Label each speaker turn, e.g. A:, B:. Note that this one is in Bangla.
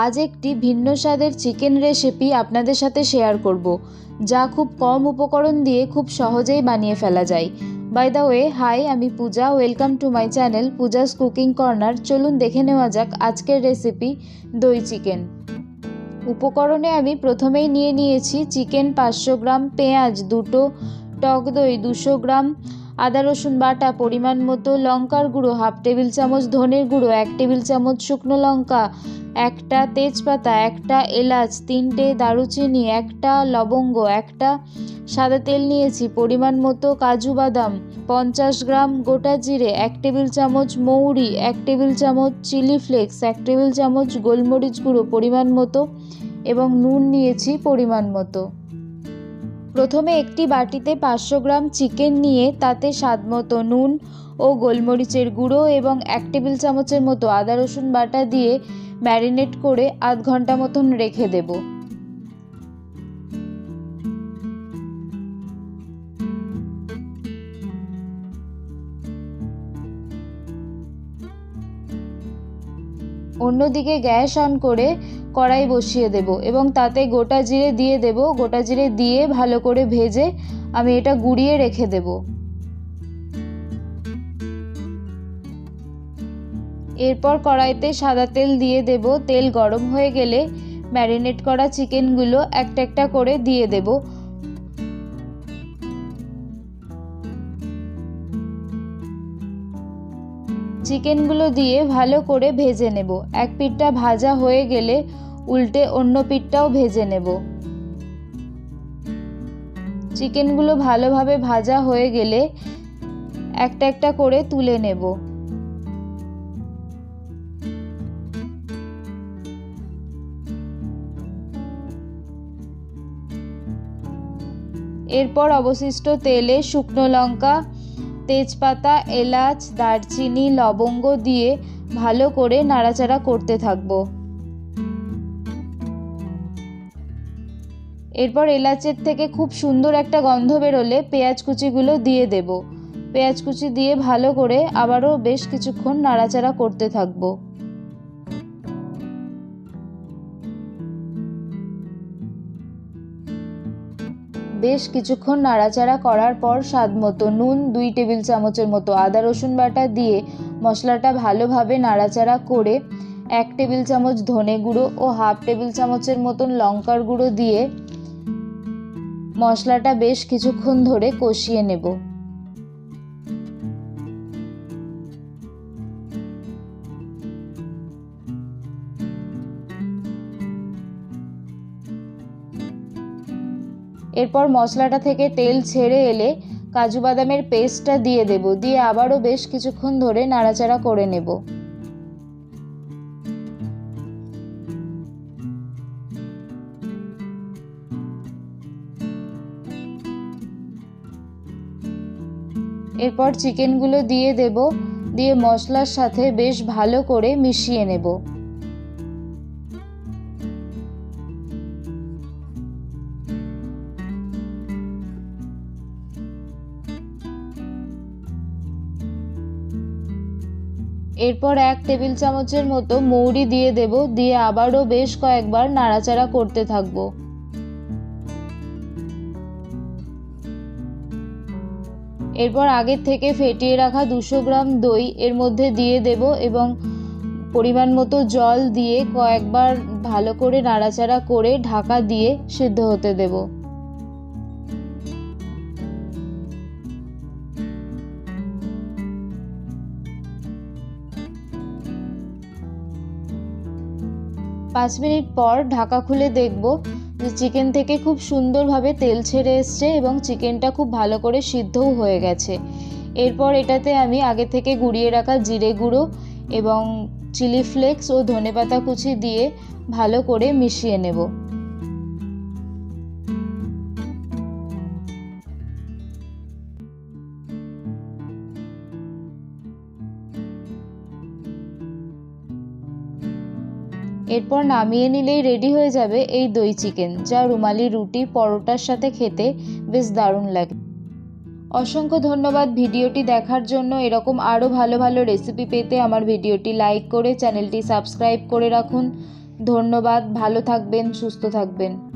A: আজ একটি ভিন্ন স্বাদের চিকেন রেসিপি আপনাদের সাথে শেয়ার করব, যা খুব কম উপকরণ দিয়ে খুব সহজেই বানিয়ে ফেলা যায়। বাই দ্য ওয়ে হাই আমি Puja welcome to my channel Puja's cooking corner চলুন দেখে নেওয়া যাক আজকের রেসিপি দই চিকেন। উপকরণে আমি প্রথমেই নিয়ে নিয়েছি চিকেন পাঁচশো গ্রাম, পেঁয়াজ দুটো, টক দই দুশো গ্রাম আদা, রসুন বাটা, পরিমাণ মতো লঙ্কার গুঁড়ো, হাফ টেবিল চামচ ধনের গুঁড়ো, এক টেবিল চামচ শুকনো লঙ্কা, একটা তেজপাতা, একটা এলাচ, তিনটে দারুচিনি, একটা লবঙ্গ, একটা সাদা তেল নিয়েছি, পরিমাণ মতো কাজু বাদাম, পঞ্চাশ গ্রাম গোটা জিরে, এক টেবিল চামচ মৌরি, এক টেবিল চামচ চিলি ফ্লেক্স, এক টেবিল চামচ গোলমরিচ গুঁড়ো পরিমাণ মতো এবং নুন নিয়েছি পরিমাণ মতো। প্রথমে একটি বাটিতে পাঁচশো গ্রাম চিকেন নিয়ে তাতে স্বাদ মতো নুন ও গোলমরিচের গুঁড়ো এবং এক টেবিল চামচের মতো আদা রসুন বাটা দিয়ে ম্যারিনেট করে আধ ঘণ্টা মতন রেখে দেব। অন্যদিকে গ্যাস অন করে কড়াই বসিয়ে দেব এবং তাতে গোটা জিরে দিয়ে দেব। গোটা জিরে দিয়ে ভালো করে ভেজে আমি এটা গুঁড়িয়ে রেখে দেব। এরপর কড়াইতে সাদা তেল দিয়ে দেব। তেল গরম হয়ে গেলে ম্যারিনেট করা চিকেনগুলো একটা একটা করে দিয়ে দেব। চিকেনগুলো দিয়ে ভালো করে ভেজে নেব। এক পিঠটা ভাজা হয়ে গেলে উল্টে অন্য পিঠটাও ভেজে নেব। চিকেনগুলো ভালোভাবে ভাজা হয়ে গেলে একটা একটা করে তুলে নেব। এরপর অবশিষ্ট তেলে শুকনো লঙ্কা তেজপাতা, এলাচ, দারচিনি, লবঙ্গ দিয়ে ভালো করে নাড়াচাড়া করতে থাকব। এরপর এলাচের থেকে খুব সুন্দর একটা গন্ধ বেরোলে পেঁয়াজ কুচিগুলো দিয়ে দেব। পেঁয়াজ কুচি দিয়ে ভালো করে আবারও বেশ কিছুক্ষণ নাড়াচাড়া করতে থাকব। বেশ কিছুক্ষণ নাড়াচাড়া করার পর স্বাদ মতো নুন, দুই টেবিল চামচের মতো আদা রসুন বাটা দিয়ে মশলাটা ভালোভাবে নাড়াচাড়া করে এক টেবিল চামচ ধনে গুঁড়ো ও হাফ টেবিল চামচের মতন লঙ্কার গুঁড়ো দিয়ে মশলাটা বেশ কিছুক্ষণ ধরে কষিয়ে নেব। এরপর মশলাটা থেকে তেল ছেড়ে এলে কাজু বাদামের পেস্টটা দিয়ে দেব। দিয়ে আবারও বেশ কিছুক্ষণ ধরে নাড়াচাড়া করে নেব। এরপর চিকেনগুলো দিয়ে দেব। দিয়ে মশলার সাথে বেশ ভালো করে মিশিয়ে নেব। এরপর এক টেবিল চামচের মতো মৌরি দিয়ে দেব, দিয়ে আবারও বেশ কয়েকবার নাড়াচাড়া করতে থাকব। এরপর আগের থেকে ফেটিয়ে রাখা দুশো গ্রাম দই এর মধ্যে দিয়ে দেব এবং পরিমাণ মতো জল দিয়ে কয়েকবার ভালো করে নাড়াচাড়া করে ঢাকা দিয়ে সিদ্ধ হতে দেব। পাঁচ মিনিট পর ঢাকা খুলে দেখব যে চিকেন থেকে খুব সুন্দরভাবে তেল ছেড়ে এসছে এবং চিকেনটা খুব ভালো করে সিদ্ধও হয়ে গেছে। এরপর এটাতে আমি আগে থেকে গুঁড়িয়ে রাখা জিরে গুঁড়ো এবং চিলি ফ্লেক্স ও ধনেপাতা কুচি দিয়ে ভালো করে মিশিয়ে নেব। এরপর নামিয়ে নিলেই রেডি হয়ে যাবে এই দই চিকেন যা রুমালি রুটি, পরোটার সাথে খেতে বেশ দারুণ লাগে। অসংখ্য ধন্যবাদ ভিডিওটি দেখার জন্য। এরকম আরও ভালো ভালো রেসিপি পেতে আমার ভিডিওটি লাইক করে চ্যানেলটি সাবস্ক্রাইব করে রাখুন। ধন্যবাদ, ভালো থাকবেন, সুস্থ থাকবেন।